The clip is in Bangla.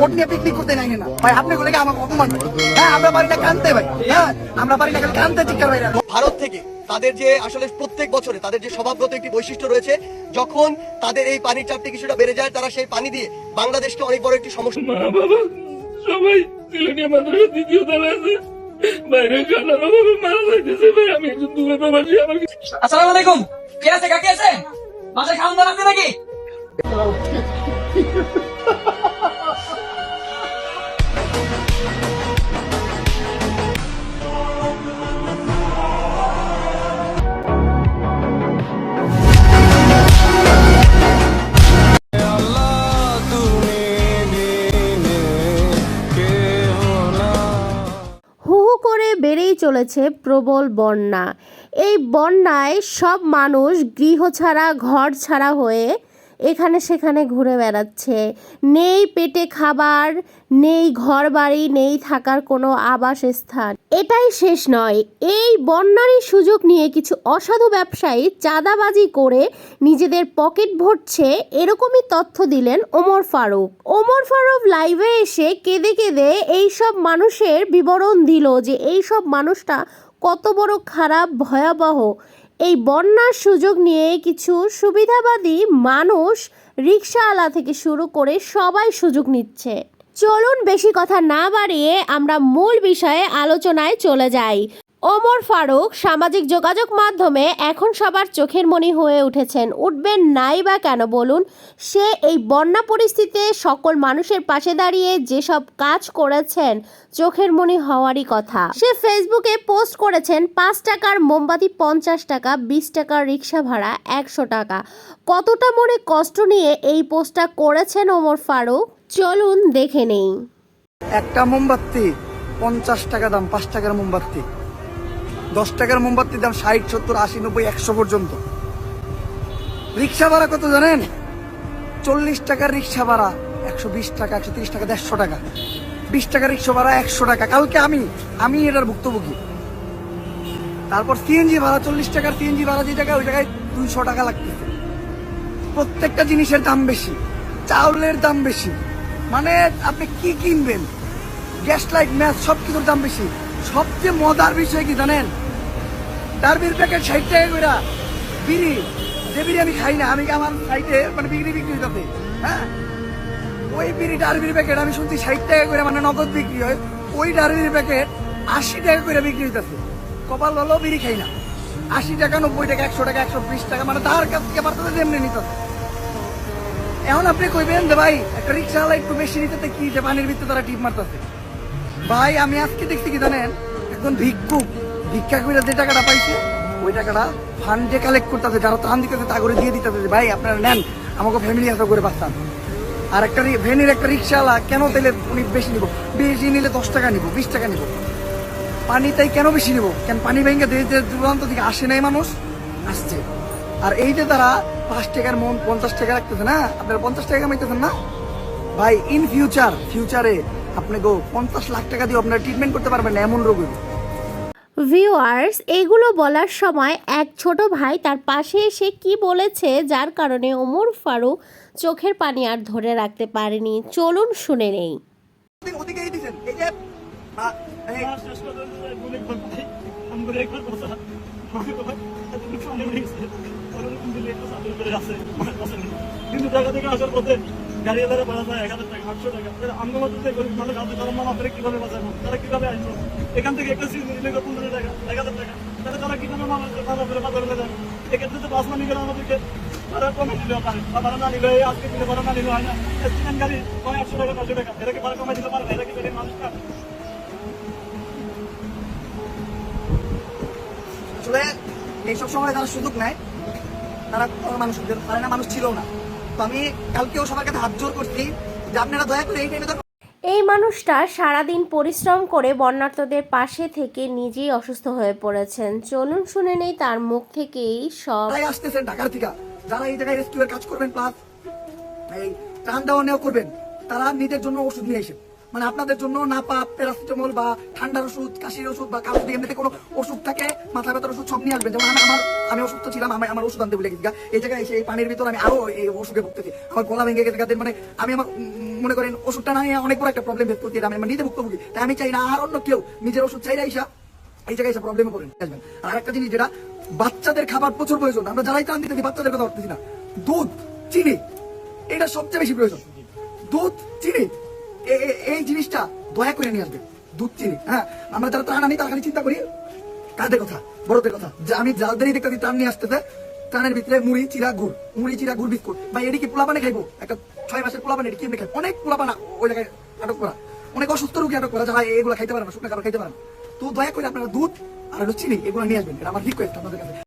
ভোট নিয়ে পিকনিক করতে নাই না। ভাই আপনি বলে আমাকে অপমান হ্যাঁ আমরা পারি না কানতে ভাই। হ্যাঁ আমরা পারি না কানতে চিৎকার ভাই ভারত থেকে তাদের যে আসলে প্রত্যেক বছরে তাদের যে স্বভাবগত একটি বৈশিষ্ট্য রয়েছে যখন তাদের এই পানির চাপটি কিছুটা বেড়ে যায় তারা সেই পানি দিয়ে বাংলাদেশকে অনেক বড় একটি সমস্যা মা বাবা সবাই সিলেটিয়া মাদ্রাসা দ্বিতীয় তলা আছে। বাইরে জানার অভাবে মারা যাইতেছে ভাই আমি একজন দূরে প্রবাসী আমার আসসালামু আলাইকুম। কে আছে? কাকি আছে? বাসায় খাওয়ান দাওয়ান আছে নাকি? চলেছে প্রবল বন্যা। এই বন্যায় সব মানুষ গৃহ ছাড়া ঘর ছাড়া হয়ে এখানে সেখানে ঘুরে বেড়াচ্ছে। নেই পেটে খাবার, নেই ঘর বাড়ি নেই থাকার কোনো আবাসস্থান। এটাই শেষ নয়। এই বন্যারই সুযোগ নিয়ে কিছু অসাধু ব্যবসায়ী চাঁদাবাজি করে নিজেদের পকেট ভরছে এরকমই তথ্য দিলেন ওমর ফারুক। ওমর ফারুক লাইভে এসে কেঁদে কেঁদে এইসব মানুষের বিবরণ দিল যে এইসব মানুষটা কত বড় খারাপ, ভয়াবহ। এই বন্যার সুযোগ নিয়ে কিছু সুবিধাবাদী মানুষ রিক্সাওয়ালা থেকে শুরু করে সবাই সুযোগ নিচ্ছে। চলুন বেশি কথা না বাড়িয়ে আমরা মূল বিষয়ে আলোচনায় চলে যাই। ওমর ফারুক সামাজিক যোগাযোগ মাধ্যমে এখন সবার চোখের মনি হয়ে উঠেছেন। উঠবেন নাই বা কেন বলুন? সে এই বন্যা পরিস্থিতিতে সকল মানুষের পাশে দাঁড়িয়ে যেসব কাজ করেছেন, চোখের মনি হওয়ারই কথা। সে ফেসবুকে পোস্ট করেছেন, পাঁচ টাকার মোমবাতি পঞ্চাশ টাকা, বিশ টাকার রিক্সা ভাড়া একশো টাকা। কতটা মনে কষ্ট নিয়ে এই পোস্টটা করেছেন ওমর ফারুক? চলুন দেখে নেই। একটা মোমবাতি, পঞ্চাশ টাকা দাম, পাঁচ টাকার মোমবাতি। দশ টাকার মোমবাতির দাম ষাট, সত্তর, আশি, নব্বই, একশো পর্যন্ত। রিক্সা ভাড়া কত জানেন? চল্লিশ টাকার রিক্সা ভাড়া, একশো বিশ টাকা, একশো তিরিশ টাকা, দেড়শো টাকা। বিশ টাকা রিক্সা ভাড়া, একশো টাকা। কালকে আমি আমি এটার ভুক্তভোগী। তারপর সিএনজি ভাড়া, চল্লিশ টাকার সিএনজি ভাড়া, যে টাকা ওই টাকায় দুইশো টাকা লাগতেছে। প্রত্যেকটা জিনিসের দাম বেশি, চাউলের দাম বেশি। মানে আপনি কি কিনবেন? গ্যাস লাইট ম্যাচ সব কিছুর দাম বেশি। সবচেয়ে মজার বিষয় কি জানেন? ডারবির প্যাকেট ষাট টাকা করে বিড়ি, যে বিড়ি আমি খাই না, আমি আমার সাইডে মানে বিক্রি বিক্রি হইতাছে? হ্যাঁ? ওই বিড়ি ডারবির প্যাকেট আমি শুনছি ষাট টাকা করে মানে নগদ বিক্রি হয়, ওই ডারবির প্যাকেট আশি টাকা করে বিক্রি হইতাছে। কপাল হলো বিড়ি খাই না। আশি টাকা, নব্বই টাকা, একশো টাকা, একশো বিশ টাকা মানে তার কাছ থেকে পারতেছে যেমনি নিতেছে এখন আপনি কইবেন যে ভাই, একটা রিক্সাওয়ালা একটু বেশি নিতে কি যে পানির ভিতরে তারা টিপ মারতেছে? ভাই, আমি আজকে দেখছি কি জানেন, একজন ভিক্ষুক। ভিক্ষা করে যে টাকাটা পাইছে, ওই টাকাটা ফান্ডে কালেক্ট করতেছে, যারা ত্রাণ দিতেছে, তা করে দিয়ে দিতেছে ভাই, আপনারা নেন, আমাকে ফ্যামিলি এত করে বাঁচান। আর একটা ভ্যানের একটা রিক্সাওয়ালা কেন তাইলে উনি বেশি নিব? বেশি নিলে দশ টাকা নিব, বিশ টাকা নিব। পানি তাই কেন বেশি নিব? কেন পানি ভেঙে যে দূরান্ত থেকে আসে নাই মানুষ? আসছে। আর এই যে তারা পাঁচ টাকার মন পঞ্চাশ টাকা রাখতেছে না, আপনারা পঞ্চাশ টাকা কামাইতেছেন না? ভাই ইন ফিউচার ফিউচারে আপনি গো পঞ্চাশ লাখ টাকা দিয়ে আপনারা ট্রিটমেন্ট করতে পারবেন এমন রোগ। ভিউয়ার্স এগুলো বলার সময় এক ছোট ভাই তার পাশে এসে কি বলেছে যার কারণে ওমর ফারুক চোখের পানি আর ধরে রাখতে পারেনি চলুন শুনে নেই কিন্তু টাকা থেকে আসার পথে গাড়ি এলাকা এক হাজার টাকা। আটশো টাকা মানুষ তারা তারা এখান থেকে একটা পনেরো টাকা, এক হাজার টাকা। তাহলে তারা কীভাবে গেলে আমাদেরকে তারা তারা আজকে তারা একশো টাকা, নশো টাকা? এটা কি আসলে এইসব সময় যারা সুযোগ নেয়, তারা পারে না, মানুষ ছিল না। তো আমি কালকেও সবার কাছে হাত জোর করছি যে আপনারা দয়া করে এই টাইমে এই মানুষটা সারাদিন পরিশ্রম করে বন্যার্থদের পাশে থেকে নিজেই অসুস্থ হয়ে পড়েছেন। চলুন শুনে নেই তার মুখ থেকেই সব আসতেছেন ঢাকার থেকে। যারা এই জায়গায় রেস্কিউর কাজ করবেন প্লাস এই ত্রাণ দেওয়া নেওয়া করবেন তারা নিজের জন্য ওষুধ নিয়ে এসেন মানে আপনাদের জন্য নাপা প্যারাসিটামল বা ঠান্ডার ওষুধ, কাশির ওষুধ বা কারও এমনিতে কোনো ওষুধ থাকে, মাথা ব্যথার ওষুধ সব নিয়ে আসবেন। যেমন আমি- আমার আমি অসুস্থ ছিলাম আমি আমার ওষুধ আনতে ভুলে গেছি। এই জায়গায় এসে এই পানির ভিতর আমি আরও এই অসুখে ভুগতেছি। আমার গলা ভেঙে গেছে মানে আমি আমার মনে করেন ওষুধটা না অনেক বড় একটা প্রবলেম ভেদ করতে আমি আমার নিজে ভুক্তভোগী তাই আমি চাই না আর অন্য কেউ নিজের ওষুধ চাইলে আইসা এই জায়গায় এসে প্রবলেমে পড়েন আসবেন। আর একটা জিনিস যেটা, বাচ্চাদের খাবার প্রচুর প্রয়োজন। আমরা যারাই ত্রাণ দিতেছি, বাচ্চাদের কথা ভাবতেছি না। দুধ, চিনি, এটা সবচেয়ে বেশি প্রয়োজন। দুধ, চিনি এই জিনিসটা দয়া করে নিয়ে আসবে। দুধ চিনি হ্যাঁ? আমরা যারা ত্রাণ আনি, তারা খালি চিন্তা করি কাদের কথা? বড়দের কথা। যে আমি জালদারি দেখতে ত্রাণ নিয়ে আসতেছে, ত্রাণের ভিতরে মুড়ি, চিরা, গুড়। মুড়ি, চিরা, গুড়, বিস্কুট। বা এটি কি পোলাপানে খাইবো? একটা ছয় মাসের পোলাপানে এটি কেমনি খাই? অনেক পোলাপানা ওই জায়গায় আটক করা। অনেক অসুস্থ রোগী আটক করা। যারা এগুলো খাইতে পারে না, শুকনো খাবার খাইতে পারে না। তো দয়া করে আপনারা দুধ আর হলো চিনি, এগুলো নিয়ে আসবেন। এটা আমার রিকোয়েস্ট আপনাদের কাছে।